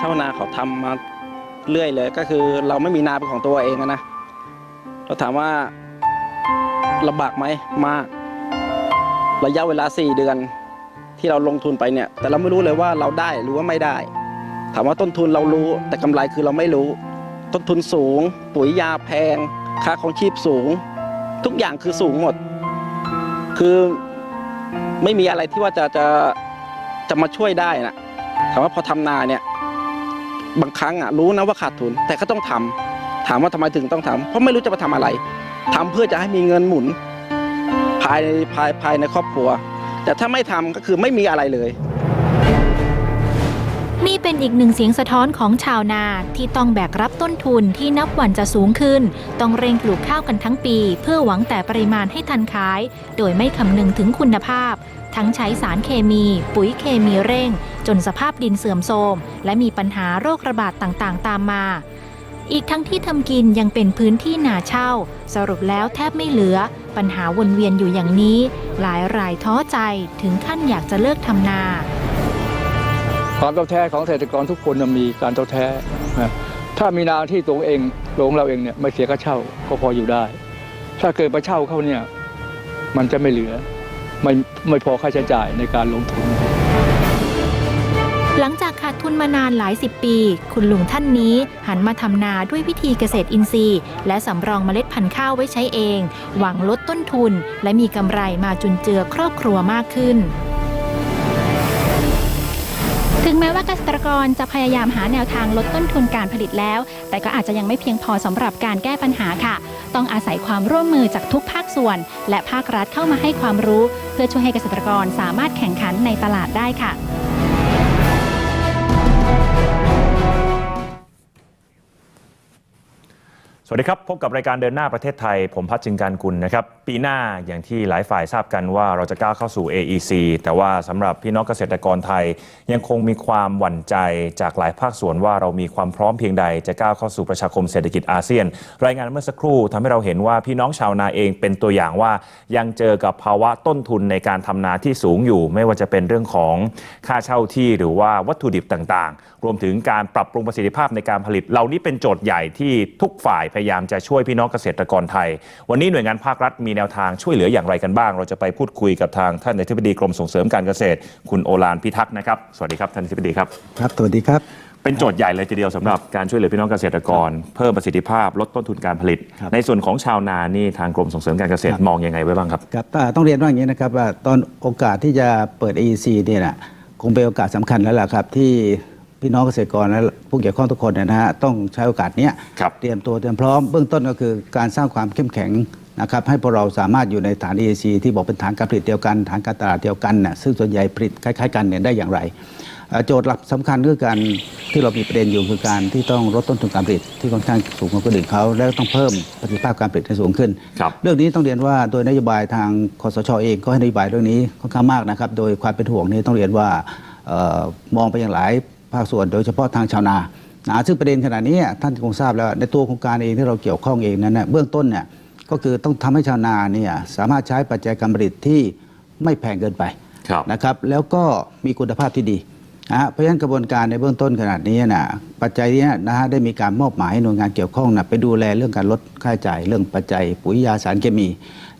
ชาวนาเขาทำมาเรื่อยเลย ก็คือเราไม่มีนาเป็นของตัวเองนะเราถามว่าลำบากไหมมาก ระยะเวลา 4 เดือนที่เราลงทุนไปเนี่ย แต่เราไม่รู้เลยว่าเราได้หรือว่าไม่ได้ ถามว่าต้นทุนเรารู้แต่กำไรคือเราไม่รู้ ต้นทุนสูง ปุ๋ยยาแพง ค่าของชีพสูง ทุกอย่างคือสูงหมด คือไม่มีอะไรที่ว่าจะจะจะมาช่วยได้นะถามว่าพอทำนาเนี่ย บางครั้งอะรู้นะว่าขาดทุน แต่ก็ต้องทำถามว่าทำไมถึงต้องทำเพราะไม่รู้จะมาทำอะไรทำเพื่อจะให้มีเงินหมุนภายในภายภายในครอบครัว แต่ถ้าไม่ทำก็คือไม่มีอะไรเลย นี่เป็นอีกหนึ่งเสียงสะท้อนของชาวนาที่ต้องแบกรับต้นทุนที่นับวันจะสูงขึ้น ต้องเร่งปลูกข้าวกันทั้งปี เพื่อหวังแต่ปริมาณให้ทันขาย โดยไม่คำนึงถึงคุณภาพ ทั้งใช้สารเคมี ปุ๋ยเคมีเร่ง จนสภาพดินเสื่อมโทรมและมีปัญหาโรคระบาดต่างๆ ตามมาอีกทั้งที่ทำกินยังเป็นพื้นที่นาเช่า สรุปแล้วแทบไม่เหลือ ปัญหาวนเวียนอยู่อย่างนี้ หลายรายท้อใจถึงขั้นอยากจะเลิกทำนา ความท้อแท้ของเกษตรกรทุกคนมีการท้อแท้นะถ้ามีนาที่ตัวเองตัวงเราเองเนี่ยไม่เสียค่าเช่าก็พออยู่ได้ ถ้าเกิดไปเช่าเขาเนี่ยมันจะไม่เหลือไม่ไม่พอค่าใช้จ่ายในการลงทุน หลังจากขาดทุนมานานหลายสิบปี คุณลุงท่านนี้หันมาทำนาด้วยวิธีเกษตรอินทรีย์ และสำรองเมล็ดพันธุ์ข้าวไว้ใช้เอง หวังลดต้นทุน และมีกำไรมาจุนเจือครอบครัวมากขึ้น ถึงแม้ว่าเกษตรกรจะพยายามหาแนวทางลดต้นทุนการผลิตแล้ว แต่ก็อาจจะยังไม่เพียงพอสำหรับการแก้ปัญหาค่ะ ต้องอาศัยความร่วมมือจากทุกภาคส่วน และภาครัฐเข้ามาให้ความรู้ เพื่อช่วยให้เกษตรกรสามารถแข่งขันในตลาดได้ค่ะสวัสดีครับ พบกับรายการเดินหน้าประเทศไทย ผมพัชจิงการกุลนะครับ ปีหน้าอย่างที่หลายฝ่ายทราบกันว่าเราจะก้าวเข้าสู่ AEC แต่ว่าสำหรับพี่น้องเกษตรกรไทย ยังคงมีความหวั่นใจจากหลายภาคส่วนว่าเรามีความพร้อมเพียงใด จะก้าวเข้าสู่ประชาคมเศรษฐกิจอาเซียน รายงานเมื่อสักครู่ทำให้เราเห็นว่าพี่น้องชาวนาเองเป็นตัวอย่างว่ายังเจอกับภาวะต้นทุนในการทำนาที่สูงอยู่ ไม่ว่าจะเป็นเรื่องของค่าเช่าที่หรือว่าวัตถุดิบต่างๆ รวมถึงการปรับปรุงประสิทธิภาพในการผลิต เหล่านี้เป็นโจทย์ใหญ่ที่ทุกฝ่ายพยายามจะช่วยพี่น้องเกษตรกรไทย วันนี้หน่วยงานภาครัฐมีแนวทางช่วยเหลืออย่างไรกันบ้าง เราจะไปพูดคุยกับทางท่านอธิบดีกรมส่งเสริมการเกษตร คุณโอฬารพิทักษ์นะครับสวัสดีครับท่านอธิบดีครับ ครับ สวัสดีครับ เป็นโจทย์ใหญ่เลยทีเดียวสำหรับการช่วยเหลือพี่น้องเกษตรกร เพิ่มประสิทธิภาพลดต้นทุนการผลิต ครับในส่วนของชาวนานี่ทางกรมส่งเสริมการเกษตรครับ มองยังไงไว้บ้างครับ ครับแต่ต้องเรียนว่าอย่างนี้นะครับว่าตอนโอกาสที่จะเปิด AEC เนี่ยนะคงเป็นโอกาสสำคัญแล้วล่ะครับ ที่พี่น้องเกษตรกรและผู้เกี่ยวข้องทุกคนเนยนะฮะต้องใช้โอกาสเนี้ยครับ เตรียมตัวเตรียมพร้อมเบื้องต้นก็คือการสร้างความเข้มแข็ง นะครับให้พวกเราสามารถอยู่ในฐาน AEC ที่บอกเป็นฐานการผลิตเดียวกันฐานการตลาดเดียวกันน่ะซึ่งส่วนใหญ่ผลิตคล้าย ๆ กันเนี่ยได้อย่างไรเอ่อโจทย์หลักสำคัญคือการที่เรามีประเด็นอยู่คือการที่ต้องลดต้นทุนการผลิตที่ค่อนข้างสูงกว่าคนอื่นเขาแล้วต้องเพิ่มประสิทธิภาพการผลิตให้สูงขึ้น ครับ เรื่องนี้ต้องเรียนว่าโดยนโยบายทางคสชเองก็ให้นโยบายเรื่องนี้ค่อนข้างมากนะครับ โดยความเป็นห่วงนี้ต้องเรียนว่าเออมองไปอย่างหลายภาคส่วน โดยเฉพาะทางชาวนานะซึ่งประเด็นขณะนี้ท่านคงทราบแล้วในตัวโครงการเองที่เราเกี่ยวข้องเองนั้นนะเบื้องต้นเนี่ย ก็คือต้องทำให้ชาวนาเนี่ยสามารถใช้ปัจจัยการผลิตที่ไม่แพงเกินไปครับนะครับ แล้วก็มีคุณภาพที่ดีนะฮะเพราะฉะนั้นกระบวนการในเบื้องต้นขนาดนี้นะปัจจัยเนี้นะฮะได้มีการมอบหมายให้หน่วยงานเกี่ยวข้องนะไปดูแลเรื่องการลดค่าใช้จ่ายเรื่องปัจจัยปุ๋ยยาสารเคมี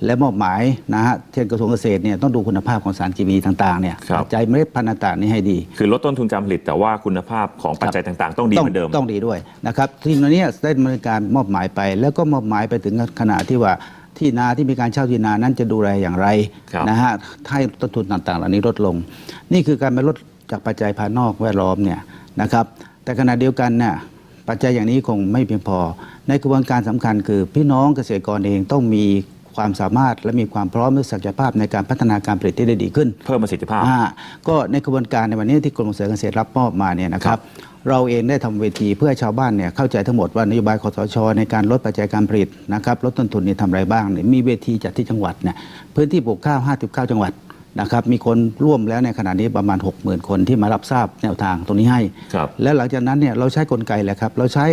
และมอบหมายนะฮะเช่นกระทรวงเกษตรเนี่ยต้องดูคุณภาพของสารเคมีต่างๆเนี่ยครับ ปัจจัยเมล็ดพันธุ์ต่างๆนี้ให้ดี คือลดต้นทุนการผลิตแต่ว่าคุณภาพของปัจจัยต่างๆ ต้องดีเหมือนเดิม ต้องดีด้วยนะครับทีมนี้ได้ดำเนินการมอบหมายไป แล้วก็มอบหมายไปถึงขนาดที่ว่าที่นาที่มีการเช่าที่นานั้นจะดูแลอย่างไรครับ นะฮะให้ต้นทุนต่างๆ เหล่านี้ลดลง นี่คือการไปลดจากปัจจัยภายนอกแวดล้อมเนี่ยนะครับ แต่ขณะเดียวกันเนี่ยปัจจัยอย่างนี้คงไม่เพียงพอ ในกระบวนการสำคัญคือพี่น้องเกษตรกรเองต้องมี ความสามารถและมีความพร้อมและศักยภาพในการพัฒนาการผลิตที่ได้ดีขึ้น เพิ่มประสิทธิภาพ อ่าก็ในกระบวนการในวันนี้ที่กรมส่งเสริมการเกษตรรับมอบมาเนี่ยนะครับ เราเองได้ทำเวทีเพื่อให้ชาวบ้านเนี่ยเข้าใจทั้งหมดว่านโยบายคสช ในการลดปัจจัยการผลิตนะครับลดต้นทุนนี่ทำอะไรบ้างเนี่ยมีเวทีจัดที่จังหวัดเนี่ยพื้นที่ปลูกข้าว 59 จังหวัดนะครับมีคนร่วมแล้วในขณะนี้ประมาณ 60,000 คนที่มารับทราบแนวทางตรงนี้ให้ ครับ และหลังจากนั้นเนี่ยเราใช้กลไกแหละครับ เราใช้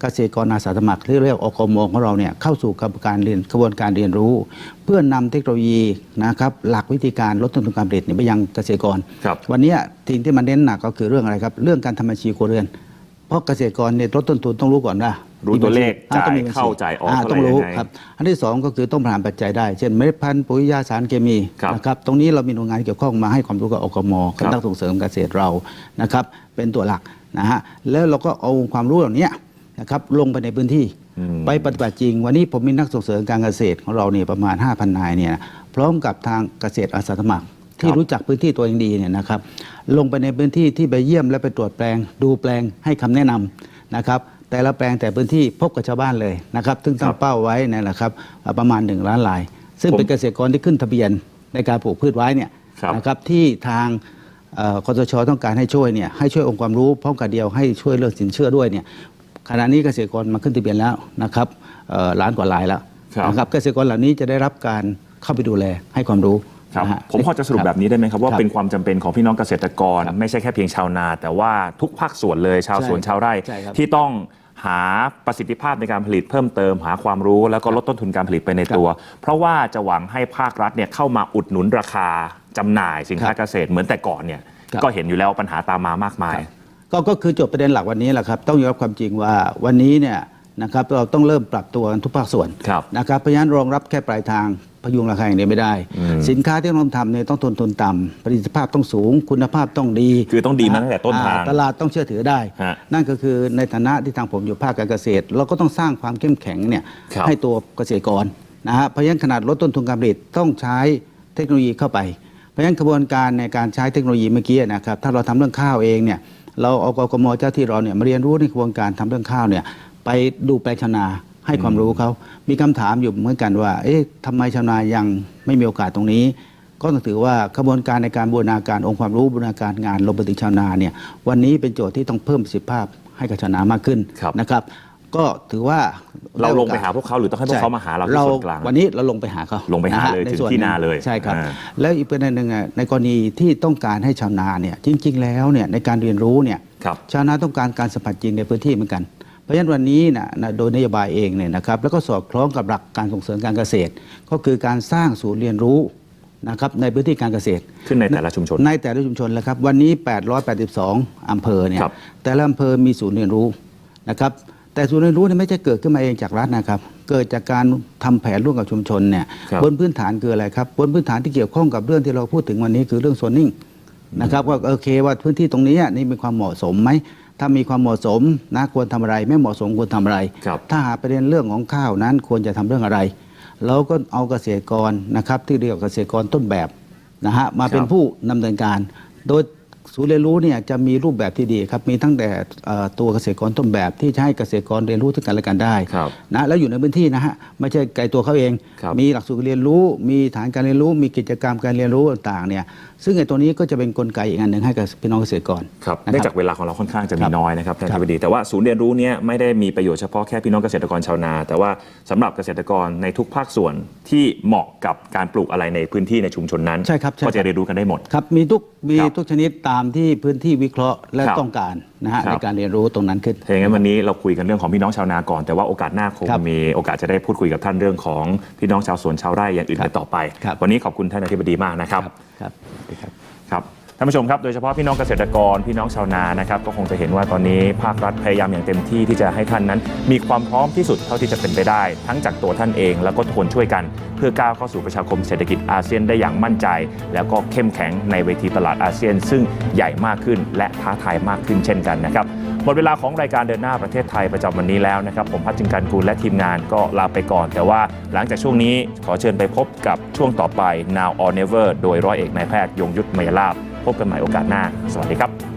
เกษตรกรอาสาสมัครที่เรียกอกมของเราเนี่ยเข้าสู่กระบวนการเรียนกระบวนการเรียนรู้ เพื่อนำเทคโนโลยีนะครับหลักวิธีการลดต้นทุนการผลิตเนี่ยไปยังเกษตรกรครับวันนี้สิ่งที่มันเน้นหนักก็คือเรื่องอะไรครับ เรื่องการทำบัญชีครัวเรือน เพราะเกษตรกรเนี่ยลดต้นทุนต้องรู้ก่อนนะรู้ตัวเลขอ่ต้องมีจ่ายเข้าจ่ายออกาเท่าไหร่ต้องรู้ยังไงครับ อันที่สองก็คือต้องผ่านปัจจัยได้ เช่นเมล็ดพันธุ์ปุ๋ยยาสารเคมีครับนะครับตรงนี้เรามีหน่วยงานที่เกี่ยวข้องมาให้ความรู้กับอกมครักับนักส่งเสริมเกษตรเรานะครับเป็นตัวหลักนะฮะแล้วเราก็เอาความรู้เหล่านี้ นะครับลงไปในพื้นที่อืมไปปฏิบัติจริง วันนี้ผมมีนักส่งเสริมการเกษตรของเราเนี่ยประมาณ 5,000 นายเนี่ยนะพร้อมกับทางเกษตรอาสาสมัคร ที่รู้จักพื้นที่ตัวเองดีเนี่ยนะครับลงไปในพื้นที่ที่ไปเยี่ยมและไปตรวจแปลง ดูแปลงให้คำแนะนำนะครับแต่ละแปลงแต่พื้นที่พบกับชาวบ้านเลยนะครับซึ่งตั้ครังบเป้าไว้เนยนะครับเอ่อประมาณ1ล้านลาย ซึ่งผมเป็นเกษตรกรที่ขึ้นทะเบียนในการปลูกพืชไว้เนี่ยครับนะครับที่ทางเอ่อกสชต้องการให้ช่วยเนี่ยให้ช่วยองค์ความรู้พร้อมกับเดียวให้ช่วยเรื่องสินเชื่อด้วยเนี่ย ขณะนี้เกษตรกรมาขึ้นทะเบียนแล้วนะครับเอ่อล้านกว่าลายแล้วครับนะครับเกษตรกรเหล่านี้จะได้รับการเข้าไปดูแลให้ความรู้ครับนะฮะผมพอจะสรุปแบบนี้ได้ไหมครับว่าครับเป็นความจำเป็นของพี่น้องเกษตรกร ไม่ใช่แค่เพียงชาวนา แต่ว่าทุกภาคส่วนเลยชาวใช่สวนชาวไร่ใช่ครับที่ต้องหาประสิทธิภาพในการผลิตเพิ่มเติม หาความรู้แล้วก็ลดต้นทุนการผลิตไปในตัว เพราะว่าจะหวังให้ภาครัฐเนี่ยเข้ามาอุดหนุนราคาจำหน่ายสินค้าครับเกษตรเหมือนแต่ก่อนเนี่ยครับก็เห็นอยู่แล้วปัญหาตามมามากมาย ก็ก็คือจบประเด็นหลักวันนี้แหละครับ ต้องยอมรับความจริงว่าวันนี้เนี่ยนะครับเราต้องเริ่มปรับตัวกันทุกภาคส่วนครับนะครับเพราะฉะนั้นรองรับแค่ปลายทางพยุงราคาอย่างเดียวไม่ได้อืมสินค้าที่เราทำเนี่ยต้องต้นทุนต่ำประสิทธิภาพต้องสูง คุณภาพต้องดี คือต้องดีมาตั้งแต่ต้นทางอ่ตลาดต้องเชื่อถือได้ฮะนั่นก็คือในฐานะที่ทางผมอยู่ภาคการเกษตร เราก็ต้องสร้างความเข้มแข็งเนี่ยครับให้ตัวเกษตรกรนะฮะเพราะฉะนั้นขนาดลดต้นทุนการผลิตต้องใช้เทคโนโลยีเข้าไป เพราะฉะนั้นกระบวนการในการใช้เทคโนโลยีเมื่อกี้นะครับถ้าเราทำเรื่องข้าวเองเนี่ย เราเอากกมเจ้าที่เราเนี่ยมาเรียนรู้ในกระบวนการทำเรื่องข้าวเนี่ยไปดูแปลงชาวนาให้ความรู้เขา มีคำถามอยู่เหมือนกันว่า เอ๊ะทำไมชาวนายังไม่มีโอกาสตรงนี้ ก็ต้องถือว่ากระบวนการในการบูรณาการองค์ความรู้บูรณาการงานลงไปถึงชาวนาเนี่ยวันนี้เป็นโจทย์ที่ต้องเพิ่มประสิทธิภาพให้กับชาวนามากขึ้นครับนะครับ ก็ถือว่าเราลงไปหาพวกเขาหรือต้องให้พวกเขามาหาเราที่ส่วนกลางวันนี้เราลงไปหาเขาลงไปหานะฮะเลยในถึงส่วที่หงนาเลยใช่ครับอ่าแล้วอีกประเด็นหนึ่งอะในกรณีที่ต้องการให้ชาวนาเนี่ยจริง ๆ แล้วเนี่ยในการเรียนรู้เนี่ยครับชาวนาต้องการการสัมผัสจริงในพื้นที่เหมือนกันเพราะฉะนั้นวันนี้นะนะโดยนโยบายเองเนี่ยนะครับแล้วก็สอดคล้องกับหลักการส่งเสริมการเกษตร ก็คือการสร้างศูนย์เรียนรู้นะครับในพื้นที่การเกษตร ขึ้นในแต่ละชุมชน ในแต่ละชุมชนแล้วครับวันนี้ 882 อำเภอเนี่ยครับแต่ละอำเภอมีศูนย์เรียนรู้นะครับ แต่ศูนย์เรียนรู้เนี่ยไม่ใช่เกิดขึ้นมาเองจากรัฐนะครับ เกิดจากการทำแผนร่วมกับชุมชนเนี่ยครับบนพื้นฐานคืออะไรครับบนพื้นฐานที่เกี่ยวข้องกับเรื่องที่เราพูดถึงวันนี้คือเรื่องโซนนิ่งนะครับว่าโอเคว่าพื้นที่ตรงนี้นี่มีความเหมาะสมไหมถ้ามีความเหมาะสมนะควรทำอะไร ไม่เหมาะสมควรทำอะไรครับถ้าหากประเด็นเรื่องของข้าวนั้นควรจะทำเรื่องอะไรเราก็เอาเกษตรกรนะครับที่เรียกว่าเกษตรกรต้นแบบนะฮะมาเป็นผู้ดำเนินการ โดย ศูนย์เรียนรู้เนี่ยจะมีรูปแบบที่ดีครับ มีตั้งแต่เอ่อตัวเกษตรกรต้นแบบที่จะให้เกษตรกรเรียนรู้ถึงกันและกันได้ครับนะแล้วอยู่ในพื้นที่นะฮะไม่ใช่ไกลตัวเขาเองครับมีหลักสูตรเรียนรู้ มีฐานการเรียนรู้ มีกิจกรรมการเรียนรู้ต่างๆเนี่ย ซึ่งไอ้ตัวนี้ก็จะเป็นกลไกอีกอันหนึ่งให้กับพี่น้องเกษตรกร ครับนะเนื่องจากเวลาของเราค่อนข้างจะคมีรับน้อยนะครับท่านครัธิบบดีแต่ว่าศูนย์เรียนรู้เนี้ยไม่ได้มีประโยชน์เฉพาะแค่พี่น้องเกษตรกรชาวนา แต่ว่าสำหรับเกษตรกรในทุกภาคส่วนที่เหมาะกับการปลูกอะไรในพื้นที่ในชุมชนนั้น ใช่ครับใช่ก็จะเรียนรู้กันได้หมด ครับมีทุกมีครับทุกชนิดตามที่พื้นที่วิเคราะห์และครับต้องการนะฮะครับ ในการเรียนรู้ตรงนั้นขึ้น ถ้าอย่างนั้นวันนี้เราคุยกันเรื่องของพี่น้องชาวนาก่อนแต่ว่าโอกาสหน้าคงครับมีโอกาสจะได้พูดคุยกับท่านเรื่องของพี่น้องชาวสวนชาวไร่อย่างอื่นครับกันต่อไป ครับ วันนี้ขอบคุณท่านอธิบดีมากนะครับ ครับสวัสดีครับครับท่านผู้ชมครับโดยเฉพาะพี่น้องเกษตรกรพี่น้องชาวนานะครับก็คงจะเห็นว่าตอนนี้ภาครัฐพยายามอย่างเต็มที่ที่จะให้ท่านนั้น มีความพร้อมที่สุดเท่าที่จะเป็นไปได้ ทั้งจากตัวท่านเอง แล้วก็ทุกคนช่วยกัน เพื่อก้าวเข้าสู่ประชาคมเศรษฐกิจอาเซียนได้อย่างมั่นใจ แล้วก็เข้มแข็งในเวทีตลาดอาเซียน ซึ่งใหญ่มากขึ้นและท้าทายมากขึ้นเช่นกันนะครับ หมดเวลาของรายการเดินหน้าประเทศไทยประจำวันนี้แล้วนะครับ ผมพัชจิงการกูลและทีมงานก็ลาไปก่อน แต่ว่าหลังจากช่วงนี้ขอเชิญไปพบกับช่วงต่อไป Now or Never โดยร้อยเอกนายแพทย์ยงยุทธมยลาภพบกันใหม่โอกาสหน้า สวัสดีครับ